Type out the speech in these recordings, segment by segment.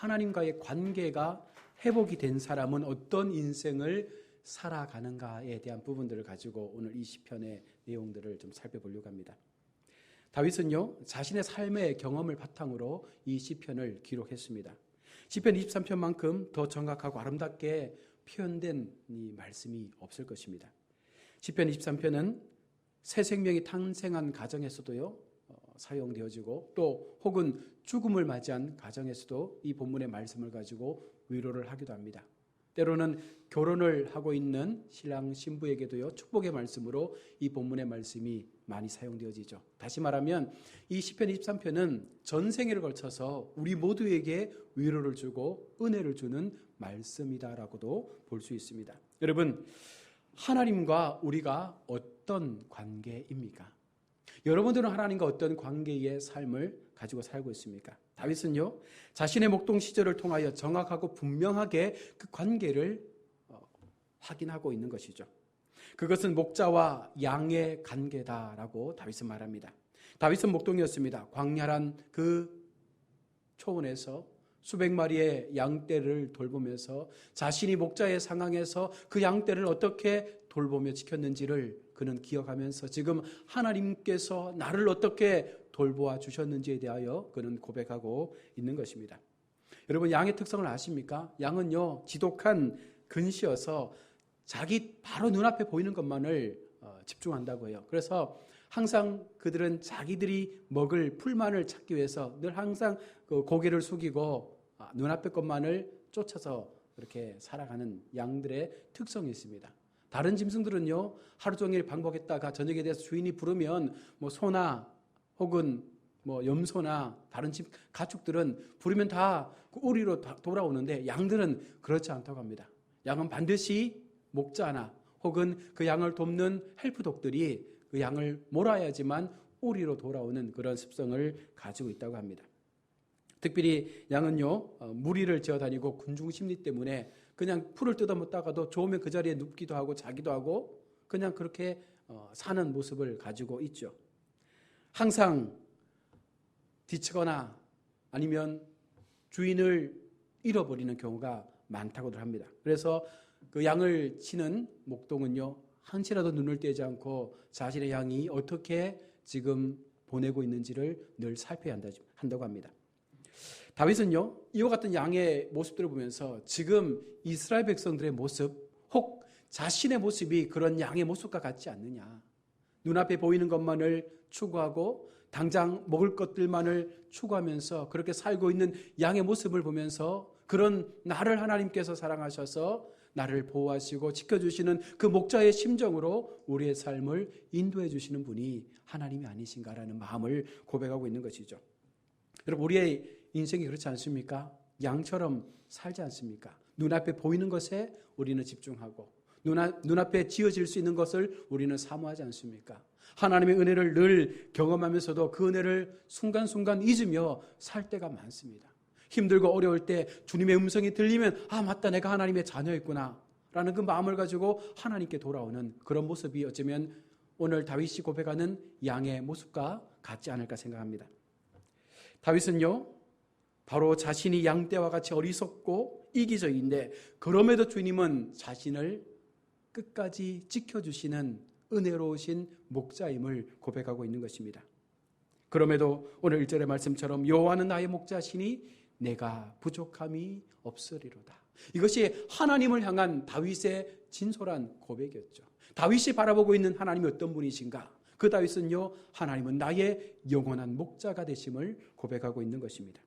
하나님과의 관계가 회복이 된 사람은 어떤 인생을 살아가는가에 대한 부분들을 가지고 오늘 이 시편의 내용들을 좀 살펴보려고 합니다. 다윗은요 자신의 삶의 경험을 바탕으로 이 시편을 기록했습니다. 시편 23편만큼 더 정확하고 아름답게 표현된 이 말씀이 없을 것입니다. 시편 23편은 새 생명이 탄생한 가정에서도요 어, 사용되어지고 또 혹은 죽음을 맞이한 가정에서도 이 본문의 말씀을 가지고 위로를 하기도 합니다. 때로는 결혼을 하고 있는 신랑 신부에게도요 축복의 말씀으로 이 본문의 말씀이 많이 사용되어지죠. 다시 말하면 이 시편 23편은 전생애를 걸쳐서 우리 모두에게 위로를 주고 은혜를 주는 말씀이다라고도 볼 수 있습니다. 여러분 하나님과 우리가 어떤 관계입니까? 여러분들은 하나님과 어떤 관계의 삶을 가지고 살고 있습니까? 다윗은요, 자신의 목동 시절을 통하여 정확하고 분명하게 그 관계를 어, 확인하고 있는 것이죠. 그것은 목자와 양의 관계다라고 다윗은 말합니다. 다윗은 목동이었습니다. 광야란 그 초원에서 수백 마리의 양떼를 돌보면서 자신이 목자의 상황에서 그 양떼를 어떻게 돌보며 지켰는지를 그는 기억하면서 지금 하나님께서 나를 어떻게 돌보아 주셨는지에 대하여 그는 고백하고 있는 것입니다. 여러분 양의 특성을 아십니까? 양은요 지독한 근시여서 자기 바로 눈앞에 보이는 것만을 어, 집중한다고 해요. 그래서 항상 그들은 자기들이 먹을 풀만을 찾기 위해서 늘 항상 그 고개를 숙이고 아, 눈앞의 것만을 쫓아서 그렇게 살아가는 양들의 특성이 있습니다. 다른 짐승들은요 하루 종일 방법했다가 저녁에 대해서 주인이 부르면 뭐 소나 혹은 뭐 염소나 다른 집 가축들은 부르면 다그 우리로 돌아오는데 양들은 그렇지 않다고 합니다. 양은 반드시 목자나 혹은 그 양을 돕는 헬프독들이 그 양을 몰아야지만 우리로 돌아오는 그런 습성을 가지고 있다고 합니다. 특별히 양은요 어, 무리를 지어 다니고 군중 심리 때문에 그냥 풀을 뜯어먹다가도 좋으면 그 자리에 눕기도 하고 자기도 하고 그냥 그렇게 어, 사는 모습을 가지고 있죠. 항상 뒤치거나 아니면 주인을 잃어버리는 경우가 많다고들 합니다. 그래서 그 양을 치는 목동은요, 한치라도 눈을 떼지 않고 자신의 양이 어떻게 지금 보내고 있는지를 늘 살펴야 한다고 합니다. 다윗은요, 이와 같은 양의 모습들을 보면서 지금 이스라엘 백성들의 모습, 혹 자신의 모습이 그런 양의 모습과 같지 않느냐. 눈앞에 보이는 것만을 추구하고 당장 먹을 것들만을 추구하면서 그렇게 살고 있는 양의 모습을 보면서 그런 나를 하나님께서 사랑하셔서 나를 보호하시고 지켜주시는 그 목자의 심정으로 우리의 삶을 인도해 주시는 분이 하나님이 아니신가라는 마음을 고백하고 있는 것이죠. 여러분, 우리의 인생이 그렇지 않습니까? 양처럼 살지 않습니까? 눈앞에 보이는 것에 우리는 집중하고 눈앞, 눈앞에 지어질 수 있는 것을 우리는 사모하지 않습니까? 하나님의 은혜를 늘 경험하면서도 그 은혜를 순간순간 잊으며 살 때가 많습니다. 힘들고 어려울 때 주님의 음성이 들리면 아 맞다 내가 하나님의 자녀였구나 라는 그 마음을 가지고 하나님께 돌아오는 그런 모습이 어쩌면 오늘 다윗이 고백하는 양의 모습과 같지 않을까 생각합니다. 다윗은요 바로 자신이 양떼와 같이 어리석고 이기적인데 그럼에도 주님은 자신을 끝까지 지켜주시는 은혜로우신 목자임을 고백하고 있는 것입니다. 그럼에도 오늘 1절의 말씀처럼 여호와는 나의 목자시니 내가 부족함이 없으리로다. 이것이 하나님을 향한 다윗의 진솔한 고백이었죠. 다윗이 바라보고 있는 하나님이 어떤 분이신가? 그 다윗은요, 하나님은 나의 영원한 목자가 되심을 고백하고 있는 것입니다.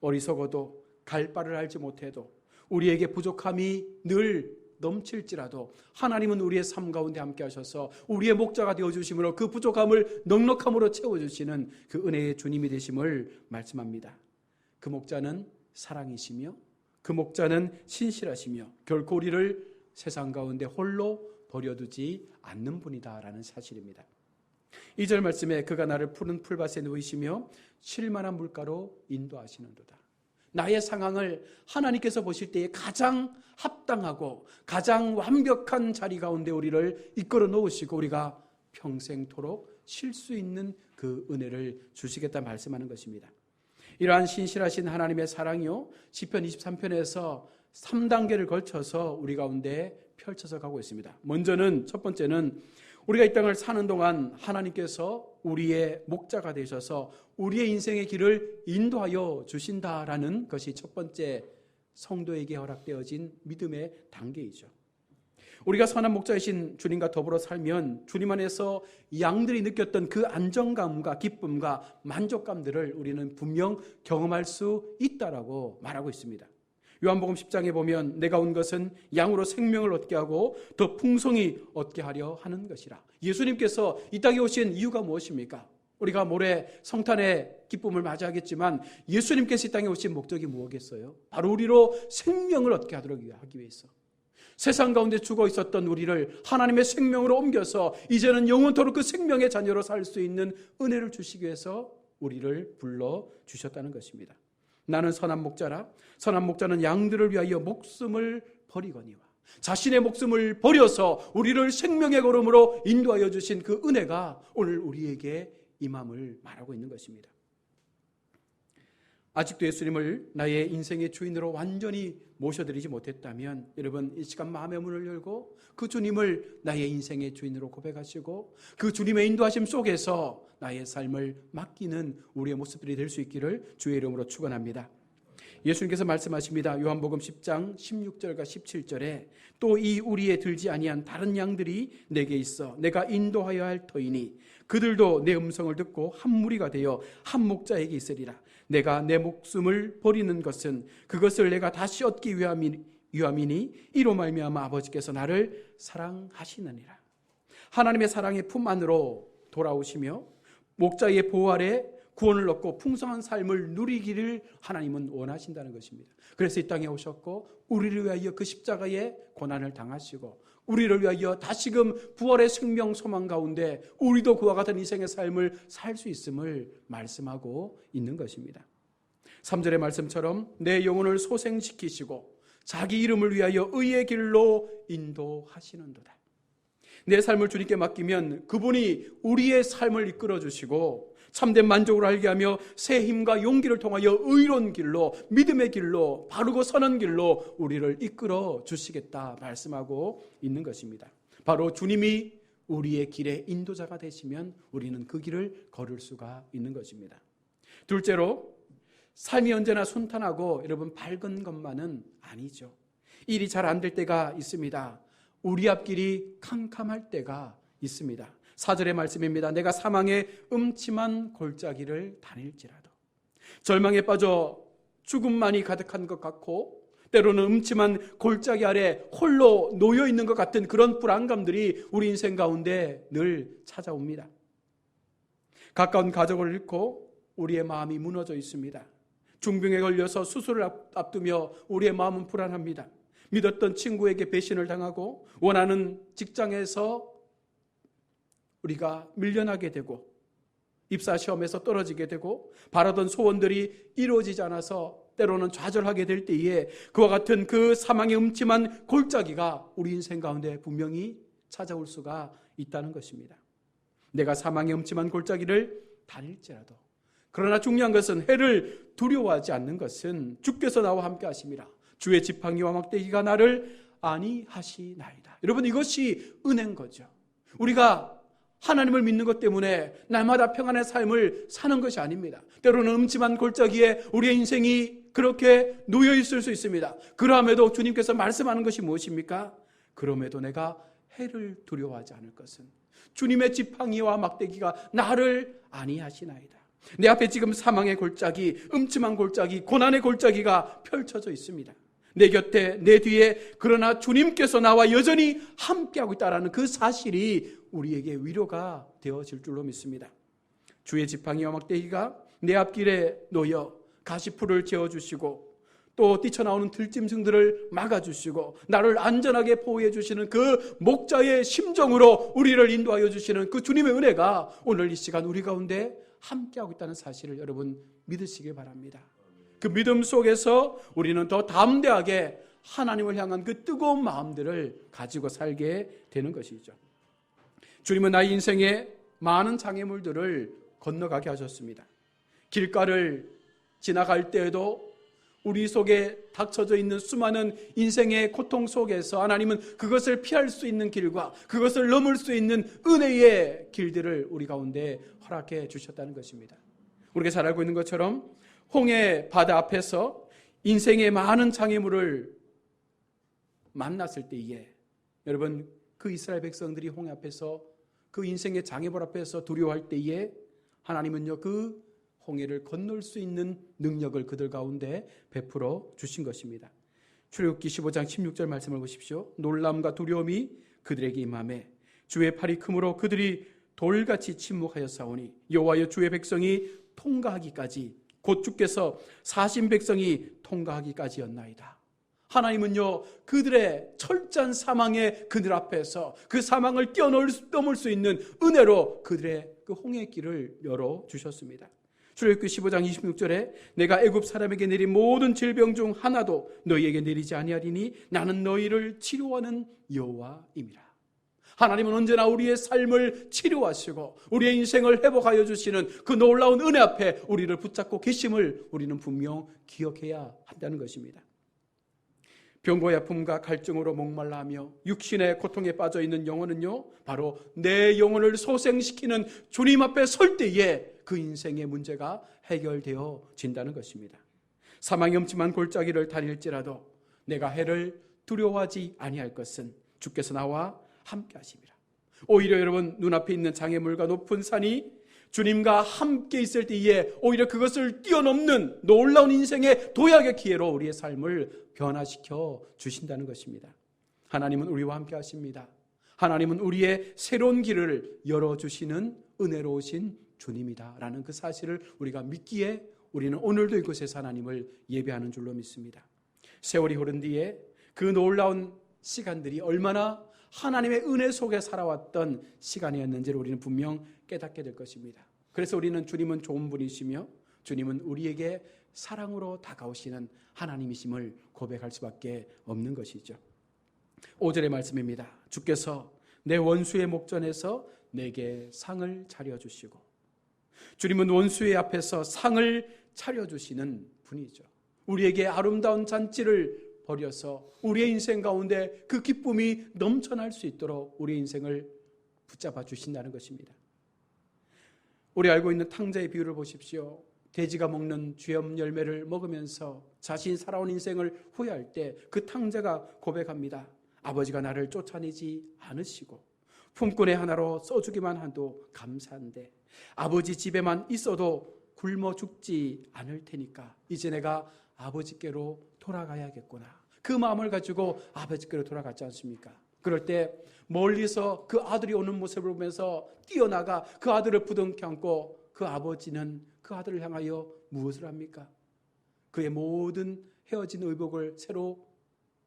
어리석어도 갈 바를 알지 못해도 우리에게 부족함이 늘 넘칠지라도 하나님은 우리의 삶 가운데 함께 하셔서 우리의 목자가 되어 주심으로 그 부족함을 넉넉함으로 채워 주시는 그 은혜의 주님이 되심을 말씀합니다. 그 목자는 사랑이시며 그 목자는 신실하시며 결코 우리를 세상 가운데 홀로 버려두지 않는 분이다라는 사실입니다. 2절 말씀에 그가 나를 푸른 풀밭에 누이시며 쉴만한 물가로 인도하시는도다. 나의 상황을 하나님께서 보실 때에 가장 합당하고 가장 완벽한 자리 가운데 우리를 이끌어 놓으시고 우리가 평생토록 쉴 수 있는 그 은혜를 주시겠다 말씀하는 것입니다. 이러한 신실하신 하나님의 사랑이요. 시편 23편에서 3단계를 걸쳐서 우리 가운데 펼쳐서 가고 있습니다. 먼저는 첫 번째는 우리가 이 땅을 사는 동안 하나님께서 우리의 목자가 되셔서 우리의 인생의 길을 인도하여 주신다라는 것이 첫 번째 성도에게 허락되어진 믿음의 단계이죠. 우리가 선한 목자이신 주님과 더불어 살면 주님 안에서 양들이 느꼈던 그 안정감과 기쁨과 만족감들을 우리는 분명 경험할 수 있다라고 말하고 있습니다. 요한복음 10장에 보면 내가 온 것은 양으로 생명을 얻게 하고 더 풍성히 얻게 하려 하는 것이라. 예수님께서 이 땅에 오신 이유가 무엇입니까? 우리가 모레 성탄의 기쁨을 맞이하겠지만 예수님께서 이 땅에 오신 목적이 무엇겠어요? 바로 우리로 생명을 얻게 하도록 하기 위해서. 세상 가운데 죽어 있었던 우리를 하나님의 생명으로 옮겨서 이제는 영원토록 그 생명의 자녀로 살 수 있는 은혜를 주시기 위해서 우리를 불러 주셨다는 것입니다. 나는 선한 목자라 선한 목자는 양들을 위하여 목숨을 버리거니와 자신의 목숨을 버려서 우리를 생명의 걸음으로 인도하여 주신 그 은혜가 오늘 우리에게 임함을 말하고 있는 것입니다. 아직도 예수님을 나의 인생의 주인으로 완전히 모셔드리지 못했다면 여러분 이 시간 마음의 문을 열고 그 주님을 나의 인생의 주인으로 고백하시고 그 주님의 인도하심 속에서 나의 삶을 맡기는 우리의 모습들이 될 수 있기를 주의 이름으로 축원합니다. 예수님께서 말씀하십니다. 요한복음 10장 16절과 17절에 또 이 우리에 들지 아니한 다른 양들이 내게 있어 내가 인도하여 할 터이니 그들도 내 음성을 듣고 한 무리가 되어 한 목자에게 있으리라. 내가 내 목숨을 버리는 것은 그것을 내가 다시 얻기 위함이니, 이로 말미암아 아버지께서 나를 사랑하시느니라. 하나님의 사랑의 품 안으로 돌아오시며 목자의 보호 아래 구원을 얻고 풍성한 삶을 누리기를 하나님은 원하신다는 것입니다. 그래서 이 땅에 오셨고 우리를 위하여 그 십자가의 고난을 당하시고 우리를 위하여 다시금 부활의 생명 소망 가운데 우리도 그와 같은 인생의 삶을 살 수 있음을 말씀하고 있는 것입니다. 3절의 말씀처럼 내 영혼을 소생시키시고 자기 이름을 위하여 의의 길로 인도하시는도다. 내 삶을 주님께 맡기면 그분이 우리의 삶을 이끌어 주시고 참된 만족을 알게 하며 새 힘과 용기를 통하여 의로운 길로 믿음의 길로 바르고 선한 길로 우리를 이끌어 주시겠다 말씀하고 있는 것입니다. 바로 주님이 우리의 길의 인도자가 되시면 우리는 그 길을 걸을 수가 있는 것입니다. 둘째로 삶이 언제나 순탄하고 여러분 밝은 것만은 아니죠. 일이 잘 안 될 때가 있습니다. 우리 앞길이 캄캄할 때가 있습니다. 사절의 말씀입니다. 내가 사망의 음침한 골짜기를 다닐지라도 절망에 빠져 죽음만이 가득한 것 같고 때로는 음침한 골짜기 아래 홀로 놓여 있는 것 같은 그런 불안감들이 우리 인생 가운데 늘 찾아옵니다. 가까운 가족을 잃고 우리의 마음이 무너져 있습니다. 중병에 걸려서 수술을 앞두며 우리의 마음은 불안합니다. 믿었던 친구에게 배신을 당하고 원하는 직장에서 우리가 밀려나게 되고 입사 시험에서 떨어지게 되고 바라던 소원들이 이루어지지 않아서 때로는 좌절하게 될 때에 그와 같은 그 사망의 음침한 골짜기가 우리 인생 가운데 분명히 찾아올 수가 있다는 것입니다. 내가 사망의 음침한 골짜기를 다닐지라도 그러나 중요한 것은 해를 두려워하지 않는 것은 주께서 나와 함께 하심이라 주의 지팡이와 막대기가 나를 아니 하시나이다. 여러분 이것이 은혜인 거죠. 우리가 하나님을 믿는 것 때문에 날마다 평안의 삶을 사는 것이 아닙니다. 때로는 음침한 골짜기에 우리의 인생이 그렇게 놓여 있을 수 있습니다. 그럼에도 주님께서 말씀하는 것이 무엇입니까? 그럼에도 내가 해를 두려워하지 않을 것은 주님의 지팡이와 막대기가 나를 아니하시나이다. 내 앞에 지금 사망의 골짜기, 음침한 골짜기, 고난의 골짜기가 펼쳐져 있습니다. 내 곁에, 내 뒤에, 그러나 주님께서 나와 여전히 함께하고 있다는 그 사실이 우리에게 위로가 되어질 줄로 믿습니다. 주의 지팡이와 막대기가 내 앞길에 놓여 가시풀을 재어주시고 또 뛰쳐나오는 들짐승들을 막아주시고 나를 안전하게 보호해 주시는 그 목자의 심정으로 우리를 인도하여 주시는 그 주님의 은혜가 오늘 이 시간 우리 가운데 함께하고 있다는 사실을 여러분 믿으시기 바랍니다. 그 믿음 속에서 우리는 더 담대하게 하나님을 향한 그 뜨거운 마음들을 가지고 살게 되는 것이죠. 주님은 나의 인생에 많은 장애물들을 건너가게 하셨습니다. 길가를 지나갈 때에도 우리 속에 닥쳐져 있는 수많은 인생의 고통 속에서 하나님은 그것을 피할 수 있는 길과 그것을 넘을 수 있는 은혜의 길들을 우리 가운데 허락해 주셨다는 것입니다. 우리가 잘 알고 있는 것처럼 홍해 바다 앞에서 인생의 많은 장애물을 만났을 때에 여러분 그 이스라엘 백성들이 홍해 앞에서 그 인생의 장애물 앞에서 두려워할 때에 하나님은요 그 홍해를 건널 수 있는 능력을 그들 가운데 베풀어 주신 것입니다. 출애굽기 15장 16절 말씀을 보십시오. 놀람과 두려움이 그들에게 임함에 주의 팔이 크므로 그들이 돌같이 침묵하여 싸우니 여호와여 주의 백성이 통과하기까지 곧 주께서 사신 백성이 통과하기까지였나이다. 하나님은요 그들의 철저한 사망의 그들 앞에서 그 사망을 뛰어넘을 수 있는 은혜로 그들의 그 홍해 길을 열어 주셨습니다. 출애굽기 15장 26절에 내가 애굽 사람에게 내린 모든 질병 중 하나도 너희에게 내리지 아니하리니 나는 너희를 치료하는 여호와임이라. 하나님은 언제나 우리의 삶을 치료하시고 우리의 인생을 회복하여 주시는 그 놀라운 은혜 앞에 우리를 붙잡고 계심을 우리는 분명 기억해야 한다는 것입니다. 병고의 아픔과 갈증으로 목말라하며 육신의 고통에 빠져 있는 영혼은요, 바로 내 영혼을 소생시키는 주님 앞에 설 때에 그 인생의 문제가 해결되어 진다는 것입니다. 사망이 엄침한 골짜기를 다닐지라도 내가 해를 두려워하지 아니할 것은 주께서 나와 함께 하심이라. 오히려 여러분 눈앞에 있는 장애물과 높은 산이 주님과 함께 있을 때에 오히려 그것을 뛰어넘는 놀라운 인생의 도약의 기회로 우리의 삶을 변화시켜 주신다는 것입니다. 하나님은 우리와 함께 하십니다. 하나님은 우리의 새로운 길을 열어주시는 은혜로우신 주님이다라는 그 사실을 우리가 믿기에 우리는 오늘도 이곳에서 하나님을 예배하는 줄로 믿습니다. 세월이 흐른 뒤에 그 놀라운 시간들이 얼마나 하나님의 은혜 속에 살아왔던 시간이었는지를 우리는 분명 깨닫게 될 것입니다. 그래서 우리는 주님은 좋은 분이시며 주님은 우리에게 사랑으로 다가오시는 하나님이심을 고백할 수밖에 없는 것이죠. 5절의 말씀입니다. 주께서 내 원수의 목전에서 내게 상을 차려주시고 주님은 원수의 앞에서 상을 차려주시는 분이죠. 우리에게 아름다운 잔치를 버려서 우리의 인생 가운데 그 기쁨이 넘쳐날 수 있도록 우리의 인생을 붙잡아 주신다는 것입니다. 우리 알고 있는 탕자의 비유를 보십시오. 돼지가 먹는 쥐염 열매를 먹으면서 자신 살아온 인생을 후회할 때 그 탕자가 고백합니다. 아버지가 나를 쫓아내지 않으시고 품꾼의 하나로 써주기만 한도 감사한데 아버지 집에만 있어도 굶어 죽지 않을 테니까 이제 내가 아버지께로 돌아가야겠구나. 그 마음을 가지고 아버지께로 돌아갔지 않습니까? 그럴 때 멀리서 그 아들이 오는 모습을 보면서 뛰어나가 그 아들을 부둥켜 안고 그 아버지는 그 아들을 향하여 무엇을 합니까? 그의 모든 헤어진 의복을 새로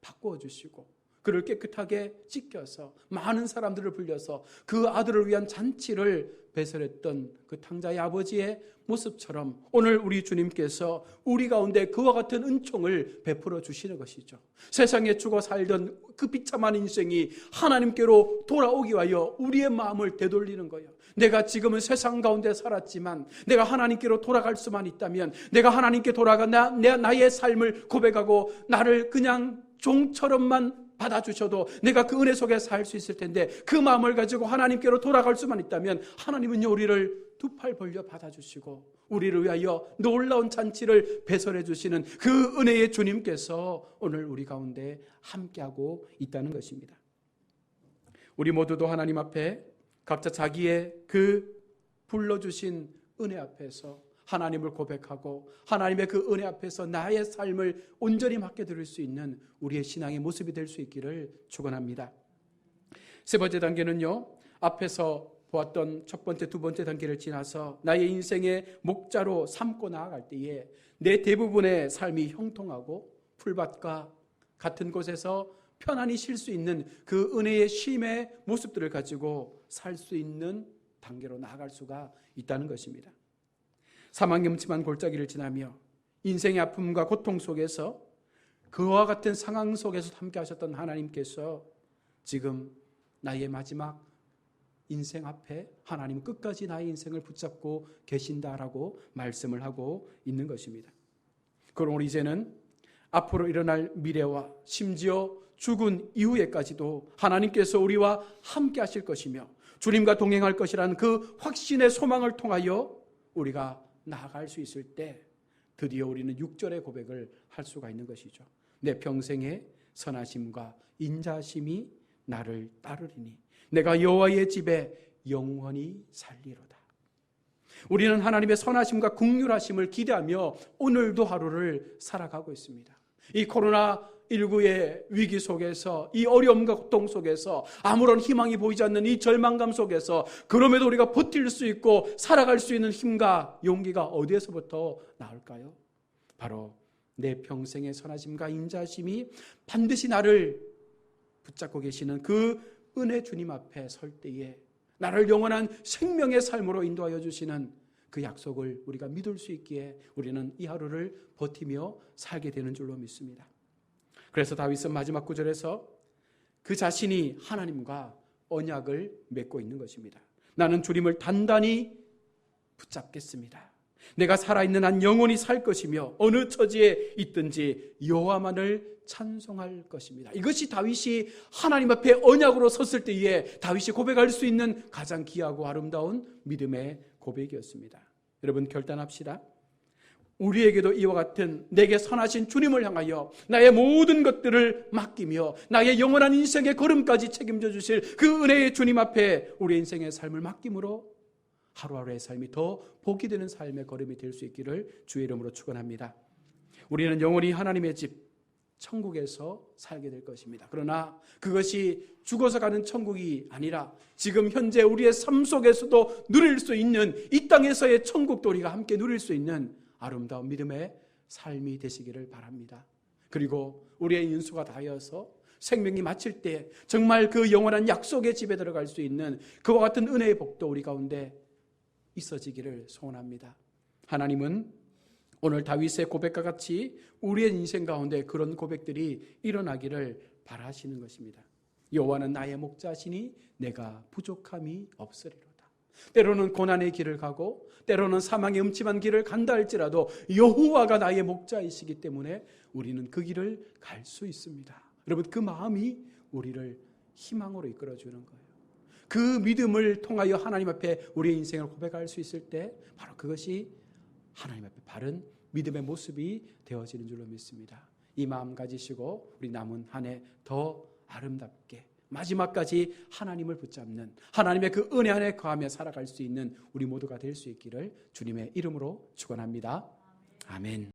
바꾸어 주시고 그를 깨끗하게 찢겨서 많은 사람들을 불려서 그 아들을 위한 잔치를 배설했던 그 탕자의 아버지의 모습처럼 오늘 우리 주님께서 우리 가운데 그와 같은 은총을 베풀어 주시는 것이죠. 세상에 죽어 살던 그 비참한 인생이 하나님께로 돌아오기 위하여 우리의 마음을 되돌리는 거예요. 내가 지금은 세상 가운데 살았지만 내가 하나님께로 돌아갈 수만 있다면 내가 하나님께 돌아가 나, 내, 나의 삶을 고백하고 나를 그냥 종처럼만 받아주셔도 내가 그 은혜 속에 살 수 있을 텐데 그 마음을 가지고 하나님께로 돌아갈 수만 있다면 하나님은요 우리를 두 팔 벌려 받아주시고 우리를 위하여 놀라운 잔치를 배설해 주시는 그 은혜의 주님께서 오늘 우리 가운데 함께하고 있다는 것입니다. 우리 모두도 하나님 앞에 각자 자기의 그 불러주신 은혜 앞에서 하나님을 고백하고 하나님의 그 은혜 앞에서 나의 삶을 온전히 맡겨드릴 수 있는 우리의 신앙의 모습이 될 수 있기를 축원합니다. 세 번째 단계는요. 앞에서 보았던 첫 번째, 두 번째 단계를 지나서 나의 인생의 목자로 삼고 나아갈 때에 내 대부분의 삶이 형통하고 풀밭과 같은 곳에서 편안히 쉴 수 있는 그 은혜의 쉼의 모습들을 가지고 살 수 있는 단계로 나아갈 수가 있다는 것입니다. 사망 염침한 골짜기를 지나며 인생의 아픔과 고통 속에서 그와 같은 상황 속에서 함께 하셨던 하나님께서 지금 나의 마지막 인생 앞에 하나님 끝까지 나의 인생을 붙잡고 계신다라고 말씀을 하고 있는 것입니다. 그러므로 이제는 앞으로 일어날 미래와 심지어 죽은 이후에까지도 하나님께서 우리와 함께 하실 것이며 주님과 동행할 것이라는 그 확신의 소망을 통하여 우리가 나아갈 수 있을 때 드디어 우리는 6절의 고백을 할 수가 있는 것이죠. 내 평생의 선하심과 인자심이 나를 따르리니 내가 여호와의 집에 영원히 살리로다. 우리는 하나님의 선하심과 국률하심을 기대하며 오늘도 하루를 살아가고 있습니다. 이 코로나 19의 위기 속에서 이 어려움과 고통 속에서 아무런 희망이 보이지 않는 이 절망감 속에서 그럼에도 우리가 버틸 수 있고 살아갈 수 있는 힘과 용기가 어디에서부터 나올까요? 바로 내 평생의 선하심과 인자심이 반드시 나를 붙잡고 계시는 그 은혜 주님 앞에 설 때에 나를 영원한 생명의 삶으로 인도하여 주시는 그 약속을 우리가 믿을 수 있기에 우리는 이 하루를 버티며 살게 되는 줄로 믿습니다. 그래서 다윗은 마지막 구절에서 그 자신이 하나님과 언약을 맺고 있는 것입니다. 나는 주님을 단단히 붙잡겠습니다. 내가 살아있는 한 영원히 살 것이며 어느 처지에 있든지 여호와만을 찬송할 것입니다. 이것이 다윗이 하나님 앞에 언약으로 섰을 때에 다윗이 고백할 수 있는 가장 귀하고 아름다운 믿음의 고백이었습니다. 여러분 결단합시다. 우리에게도 이와 같은 내게 선하신 주님을 향하여 나의 모든 것들을 맡기며 나의 영원한 인생의 걸음까지 책임져 주실 그 은혜의 주님 앞에 우리 인생의 삶을 맡김으로 하루하루의 삶이 더 복이 되는 삶의 걸음이 될 수 있기를 주의 이름으로 축원합니다. 우리는 영원히 하나님의 집 천국에서 살게 될 것입니다. 그러나 그것이 죽어서 가는 천국이 아니라 지금 현재 우리의 삶 속에서도 누릴 수 있는 이 땅에서의 천국도 우리가 함께 누릴 수 있는 아름다운 믿음의 삶이 되시기를 바랍니다. 그리고 우리의 인수가 다하여서 생명이 마칠 때 정말 그 영원한 약속의 집에 들어갈 수 있는 그와 같은 은혜의 복도 우리 가운데 있어지기를 소원합니다. 하나님은 오늘 다윗의 고백과 같이 우리의 인생 가운데 그런 고백들이 일어나기를 바라시는 것입니다. 여호와는 나의 목자시니 내가 부족함이 없으리로다. 때로는 고난의 길을 가고 때로는 사망의 음침한 길을 간다 할지라도 여호와가 나의 목자이시기 때문에 우리는 그 길을 갈 수 있습니다. 여러분 그 마음이 우리를 희망으로 이끌어 주는 거예요. 그 믿음을 통하여 하나님 앞에 우리의 인생을 고백할 수 있을 때 바로 그것이 하나님 앞에 바른 믿음의 모습이 되어지는 줄로 믿습니다. 이 마음 가지시고 우리 남은 한 해 더 아름답게 마지막까지 하나님을 붙잡는 하나님의 그 은혜 안에 거하며 살아갈 수 있는 우리 모두가 될 수 있기를 주님의 이름으로 축원합니다. 아멘.